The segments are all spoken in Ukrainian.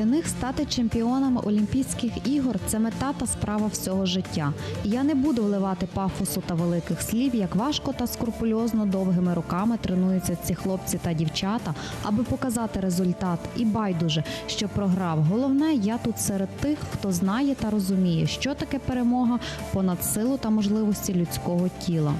Для них стати чемпіонами Олімпійських ігор це мета та справа всього життя. Я не буду вливати пафосу та великих слів, як важко та скрупульозно довгими роками тренуються ці хлопці та дівчата, аби показати результат. І байдуже, що програв. Головне, я тут серед тих, хто знає та розуміє, що таке перемога понад силу та можливості людського тіла.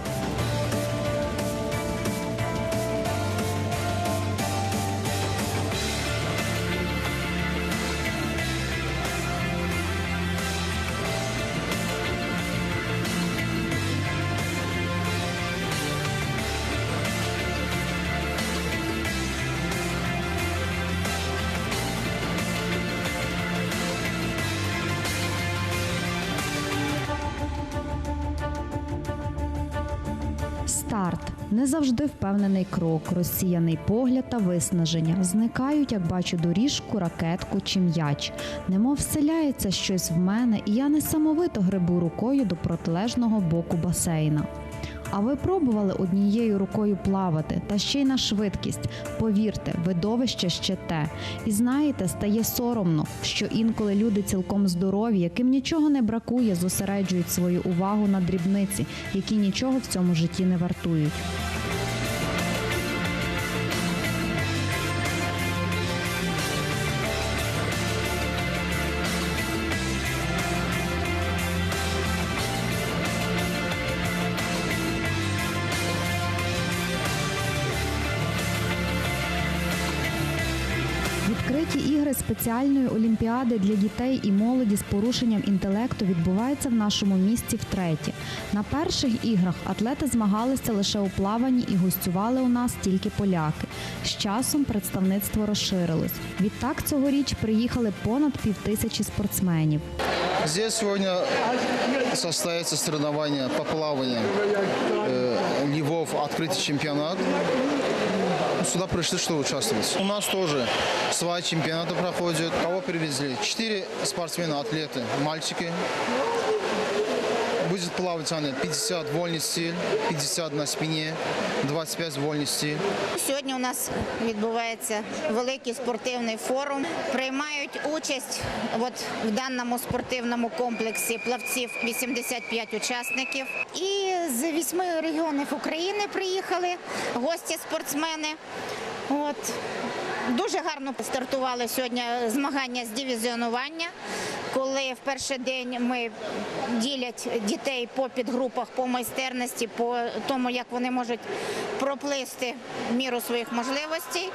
Старт не завжди впевнений крок, розсіяний погляд та виснаження. Зникають, як бачу доріжку, ракетку чи м'яч. Немов вселяється щось в мене, і я несамовито грибу рукою до протилежного боку басейна. А ви пробували однією рукою плавати, та ще й на швидкість. Повірте, видовище ще те. І знаєте, стає соромно, що інколи люди цілком здорові, яким нічого не бракує, зосереджують свою увагу на дрібниці, які нічого в цьому житті не вартують. Відкриті ігри спеціальної олімпіади для дітей і молоді з порушенням інтелекту відбуваються в нашому місті втретє. На перших іграх атлети змагалися лише у плаванні і гостювали у нас тільки поляки. З часом представництво розширилось. Відтак цьогоріч приїхали понад півтисячі спортсменів. Здесь сегодня состоится соревнование по плаванию. Э, Львов открытый чемпионат. Сюда пришли, чтобы участвовать. У нас тоже свои чемпионаты проходят. Кого привезли? Четыре спортсмена, атлеты, мальчики. Будет плавать они 50 вольный стиль, 50 на спине, 25 вольный стиль. Сьогодні у нас відбувається великий спортивний форум. Приймають участь от в даному спортивному комплексі плавців 85 учасників. І з вісьми регіонів України приїхали гості спортсмени. От. Дуже гарно стартували сьогодні змагання з дивізіонування, коли в перший день ми ділять дітей по підгрупах, по майстерності, по тому, як вони можуть проплисти міру своїх можливостей.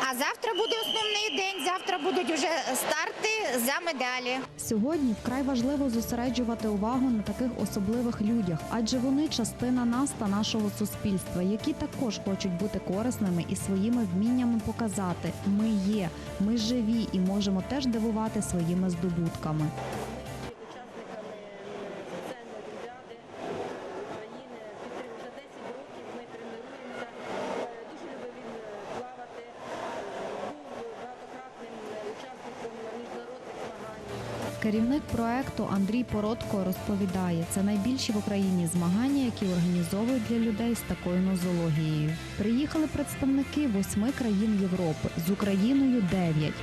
А завтра буде основний день. Завтра будуть вже старти за медалі. Сьогодні вкрай важливо зосереджувати увагу на таких особливих людях, адже вони частина нас та нашого суспільства, які також хочуть бути корисними і своїми вміннями показати: ми є, ми живі і можемо теж дивувати своїми здобутками. учасниками спеціальної олімпіади України. Підтримуємо вже 10 років. Ми тренуємося. Е, Дуже любив він е, плавати. Е, Був багатократним е, учасником міжнародних змагань. Керівник проекту Андрій Породко розповідає, це найбільші в Україні змагання, які організовують для людей з такою нозологією. Приїхали представники восьми країн Європи, з Україною дев'ять.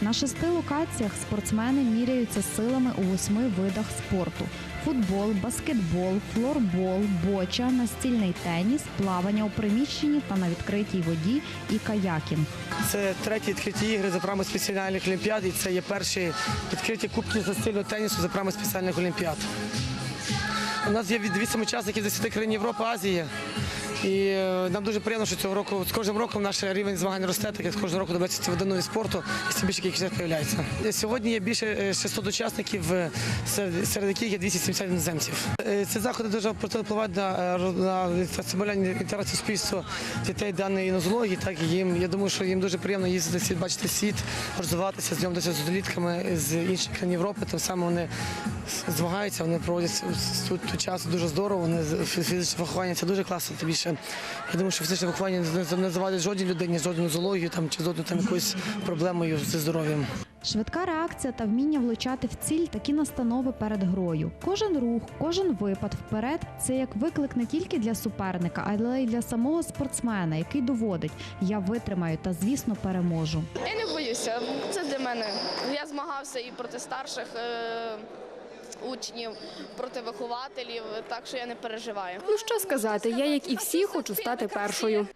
На шести локаціях спортсмени міряються силами у восьми видах спорту: футбол, баскетбол, флорбол, боча, настільний теніс, плавання у приміщенні та на відкритій воді і каякінг. Це треті відкриті ігри за правами спеціальних олімпіад. І це є перші відкриті кубки з настільного тенісу за правами спеціальних олімпіад. У нас є від 8 учасників з 10 країн Європи, Азії. І е, нам дуже приємно, що цього року з кожним роком наш рівень змагань росте, так як з кожного року добавляється види спорту і все більше кількість з'являється. Сьогодні є більше е, 600 учасників, е, серед, серед яких є 270 іноземців. Е, Ці заходи дуже впливають на, е, на стимулювання інтересу суспільства дітей даної нозології. Так їм я думаю, що їм дуже приємно їздити світ, бачити світ, розвиватися, знайомитися з однолітками з інших країн Європи. Тим самим вони змагаються, вони проводять тут, тут час дуже здорово. Вони з- фізичне виховання це дуже класно. Тим більше я думаю, що фізичне виховання не, завадить жодній людині, жодну нозологію там чи жодну там якоюсь проблемою зі здоров'ям. Швидка реакція та вміння влучати в ціль такі настанови перед грою. Кожен рух, кожен випад вперед це як виклик не тільки для суперника, але й для самого спортсмена, який доводить: я витримаю та, звісно, переможу. Я не боюся. Це для мене. Я змагався і проти старших е, учнів, проти вихователів, так що я не переживаю. Ну що сказати, я, як і всі, хочу стати першою.